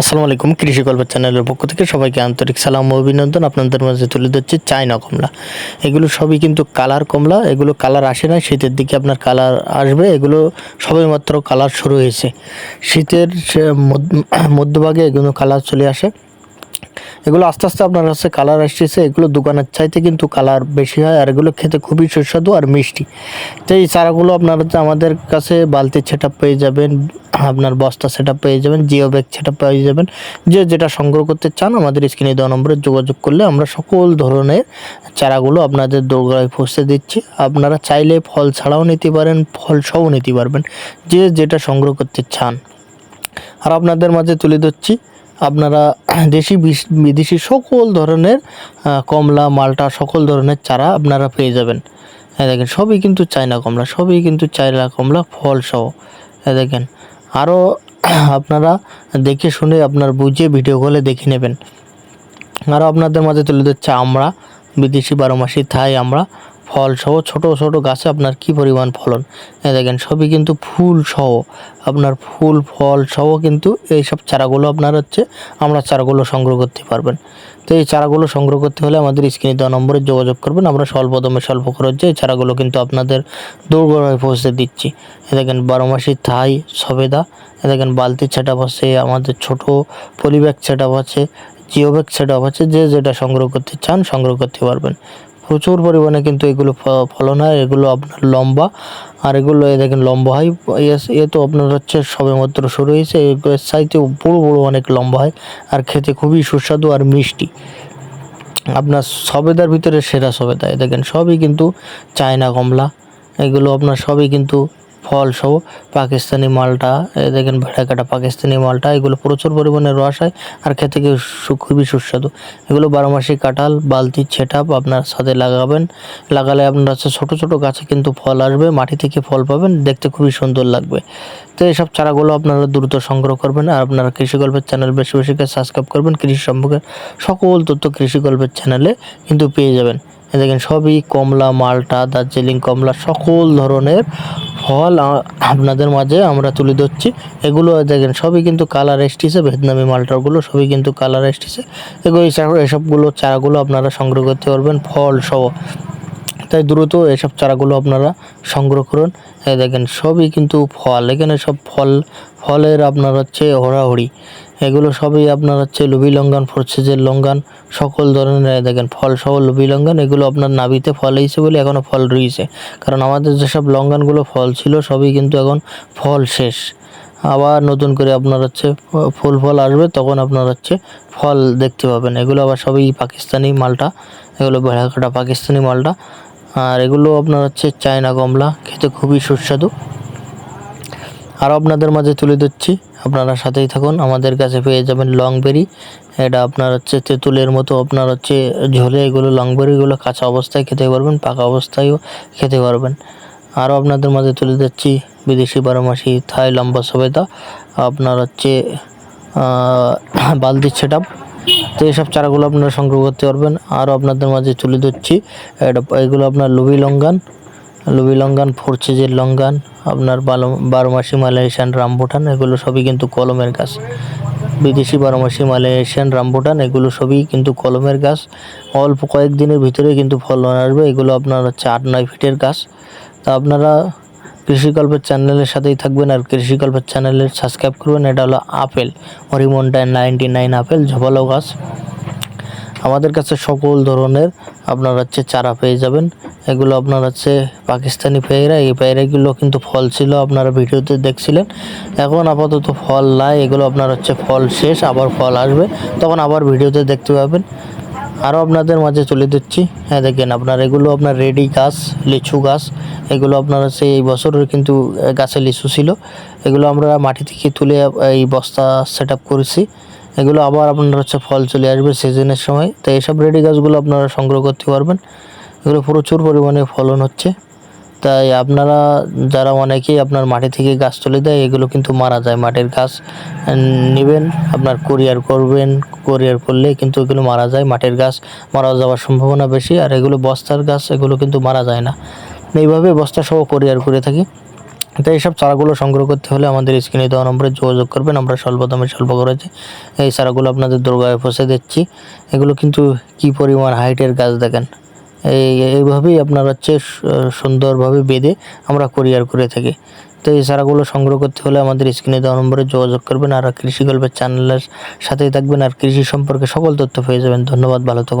আসসালামু আলাইকুম, কৃষি গল্প চ্যানেলের পক্ষ থেকে সবাইকে আন্তরিক সালাম ও অভিনন্দন। আপনাদের মাঝে তুলে ধরছে চায়না কমলা। এগুলো সবই কিন্তু কালার কমলা, এগুলো কালার আসে না, শীতের দিকে আপনার কালার আসবে, এগুলো সবে মাত্র কালার শুরু হয়েছে। শীতের মধ্যভাগে এগুলো কালার চলে আসে। এগুলো আস্তে আস্তে আপনার কাছে কালার আসতেছে। এগুলো দোকানের চাইতে কিন্তু কালার বেশি হয় আর এগুলো খেতে খুবই সুস্বাদু আর মিষ্টি। তো এই চারাগুলো আপনারা হচ্ছে আমাদের কাছে বালতি সেটা পেয়ে যাবেন, আপনার বস্তা সেটা পেয়ে যাবেন জিও ব্যাগ সেটা পেয়ে যাবেন। যে যেটা সংগ্রহ করতে চান আমাদের স্ক্রিনে দেওয়া নম্বরে যোগাযোগ করলে আমরা সকল ধরনের চারাগুলো আপনাদের দোরগোড়ায় পৌঁছে দিচ্ছি। আপনারা চাইলে ফল ছাড়াও নিতে পারেন, ফল সহও নিতে পারবেন। যে যেটা সংগ্রহ করতে চান। আর আপনাদের মাঝে তুলে ধরছি আপনারা দেশি বিদেশি সকল ধরনের কমলা, মালটা, সকল ধরনের চারা আপনারা পেয়ে যাবেন। হ্যাঁ দেখেন, সবই কিন্তু চায়না কমলা, সবই কিন্তু চায়না কমলা, ফল সহ। হ্যাঁ দেখেন আরও আপনারা দেখে শুনে আপনার বুঝে ভিডিও কলে দেখে নেবেন। আরও আপনাদের মাঝে তুলে ধরছে আমরা, বিদেশি বারো মাসি, থাই আমরা। ফল সহ, ছোট ছোট গাছে আপনার কি পরিমাণ ফলন? দেখেন, সবই কিন্তু ফুল সহ। আপনার ফুল, ফল সহ কিন্তু এইসব চারাগুলো আপনার হচ্ছে, আমরা চারাগুলো সংগ্রহ করতে পারবেন। তো এই চারাগুলো সংগ্রহ করতে হলে আমাদের স্ক্রিনে দেওয়া নম্বরে যোগাযোগ করবেন। আমরা স্বল্প দমে, স্বল্প খরচে এই চারাগুলো কিন্তু আপনাদের দৌড়গড়ায় পৌঁছে দিচ্ছি। এ দেখেন, বারো মাসি থাই, সবেদা। এ দেখেন বালতির সেট আছে, আমাদের ছোট পলিব্যাগ সেট আছে জিও ব্যাগ সেট আছে, যে যেটা সংগ্রহ করতে চান সংগ্রহ করতে পারবেন। প্রচুর পরিমাণে কিন্তু এগুলো ফলন হয়। এগুলো আপনার লম্বা। আর এগুলো দেখেন লম্বা হয়। এ- তো আপনার হচ্ছে সবে মাত্র শুরু হয়েছে। এর চাইতে বড় বড়ো অনেক লম্বা হয়। আর খেতে খুবই সুস্বাদু আর মিষ্টি। আপনার সবেদার ভিতরে সেরা সবেদা। এ দেখেন সবই কিন্তু চায়না কমলা। এগুলো আপনার সবই কিন্তু ফল সহ পাকিস্তানি মালটা দেখেন ভেড়া কাটা পাকিস্তানি মালটা, এগুলো প্রচুর পরিমাণে রস হয় আর খেতে খুবই সুস্বাদু। এগুলো বারো মাসি কাঁঠাল, বালতি ছেটাপ আপনার সাথে লাগাবেন। লাগালে আপনার হচ্ছে ছোটো ছোটো গাছে কিন্তু ফল আসবে, মাটি থেকে ফল পাবেন, দেখতে খুবই সুন্দর লাগবে। তো এইসব চারাগুলো আপনারা দ্রুত সংগ্রহ করবেন আর আপনারা কৃষি গল্পের চ্যানেল বেশি বেশি করে সাবস্ক্রাইব করবেন। কৃষি সম্পর্কে সকল তথ্য কৃষি গল্পের চ্যানেলে কিন্তু পেয়ে যাবেন। দেখেন সবই কমলা, মালটা, দার্জিলিং কমলা, সকল ধরনের ফল আপনাদের মাঝে আমরা তুলে ধরছি। এগুলো দেখেন, সবই কিন্তু কালার এসটিছে ভিয়েতনামি মালটাগুলো সবই কিন্তু কালার এসটিছে এগুলো এসবগুলো চারাগুলো আপনারা সংগ্রহ করতে পারবেন, ফল সহ। তাই দ্রুত এসব চারাগুলো আপনারা সংগ্রহ করুন। দেখেন, সবই কিন্তু ফল। এখানে সব ফল, ফলের আপনার হচ্ছে হড়াহড়ি এগুলো সবই আপনার হচ্ছে লুবি লঙ্গান ফরসেজের লঙ্গান সকল ধরনের দেখেন, ফল সহ লুবি লঙ্গান এগুলো আপনার নাবিতে ফল হয়েছে বলে এখনও ফল রয়েছে। কারণ আমাদের যেসব লঙ্গানগুলো ফল ছিল, সবই কিন্তু এখন ফল শেষ। আবার নতুন করে আপনার হচ্ছে ফুল ফল আসবে, তখন আপনার হচ্ছে ফল দেখতে পাবেন। এগুলো আবার সবই পাকিস্তানি মালটা, এগুলো ভেড়াকাটা পাকিস্তানি মালটা। আর এগুলো আপনার হচ্ছে চায়না কমলা, খেতে খুবই সুস্বাদু। আরও আপনাদের মাঝে তুলে দিচ্ছি আপনারা সাথেই থাকুন। আমাদের কাছে পেয়ে যাবেন লং বেরি এটা আপনার হচ্ছে তেঁতুলের মতো, আপনার হচ্ছে ঝোলে এগুলো লং বেরিগুলো কাঁচা অবস্থায় খেতে পারবেন, পাকা অবস্থায়ও খেতে পারবেন। আরও আপনাদের মাঝে তুলে দিচ্ছি বিদেশি বারোমাসি থাই লম্বা সবেদা, আপনার হচ্ছে বালতির সেট তো এইসব চারাগুলো আপনারা সংগ্রহ করতে পারবেন। আরও আপনাদের মাঝে তুলে ধরছি। এটা, এগুলো আপনার লুবি লঙ্গান। লুবি লঙ্গান, ফোরচেজের লঙ্গান, আপনার বারো বারো মাসি মালয়েশিয়ান রামবুটান এগুলো সবই কিন্তু কলমের গাছ। বিদেশি বারো মাসি মালয়েশিয়ান রামবুটান এগুলো সবই কিন্তু কলমের গাছ। অল্প কয়েকদিনের ভিতরে কিন্তু ফলন আসবে, এগুলো আপনার হচ্ছে আট, নয় ফিটের গাছ। তা আপনারা কৃষিকল্পের চ্যানেলের সাথেই থাকবেন আর কৃষিকল্পের চ্যানেলের সাবস্ক্রাইব করবেন, এটা হলো আপেল হরিমন্ডায় নাইনটি নাইন আপেল, ঝোপালো গাছ। আমাদের কাছে সকল ধরনের আপনার হচ্ছে চারা পেয়ে যাবেন। এগুলো আপনার হচ্ছে পাকিস্তানি পেয়ারা, এই পেয়ারাগুলো কিন্তু ফল ছিল, আপনারা ভিডিওতে দেখছিলেন। এখন আপাতত ফল নাই, এগুলো আপনার হচ্ছে ফল শেষ, আবার ফল আসবে। তখন আবার ভিডিওতে দেখতে পাবেন। আরও আপনাদের মাঝে চলে দিচ্ছি। হ্যাঁ দেখেন আপনার এগুলো আপনার রেডি গাছ, লিচু গাছ, এগুলো আপনার হচ্ছে এই বছরের কিন্তু গাছে লিচু ছিল। এগুলো আমরা মাটি থেকে তুলে, এই বস্তা সেট করেছি। এগুলো আবার আপনার হচ্ছে ফল চলে আসবে সিজনের সময়। তো এইসব রেডি গাছগুলো আপনারা সংগ্রহ করতে পারবেন। এগুলো প্রচুর পরিমাণে ফলন হচ্ছে। তাই আপনারা যারা অনেকেই আপনার মাটি থেকে গাছ তুলে দেয়, এগুলো কিন্তু মারা যায়। মাটির গাছ নেবেন, আপনার কোরিয়ার করবেন কোরিয়ার করলে কিন্তু এগুলো মারা যায়। মাটির গাছ মারা যাওয়ার সম্ভাবনা বেশি। আর এগুলো বস্তার গাছ, এগুলো কিন্তু মারা যায় না। এইভাবে বস্তা সহ কোরিয়ার করে থাকি। তো এইসব চারাগুলো সংগ্রহ করতে হলে আমাদের স্ক্রিনে দেওয়া নম্বরে যোগাযোগ করবেন। আমরা স্বল্প দামে স্বল্প করেছি এই চারাগুলো আপনাদের দুর্গায় পৌঁছে দিচ্ছি। এগুলো কিন্তু কি পরিমাণ হাইটের গাছ দেখেন? এই, এইভাবেই আপনার হচ্ছে সুন্দরভাবে বেঁধে আমরা কোরিয়ার করে থাকি। তো এই চারাগুলো সংগ্রহ করতে হলে আমাদের স্ক্রিনে দেওয়া নম্বরে যোগাযোগ করবেন আর কৃষি গল্পের চ্যানেলের সাথেই থাকবেন আর কৃষি সম্পর্কে সকল তথ্য পেয়ে যাবেন। ধন্যবাদ, ভালো থাকুন।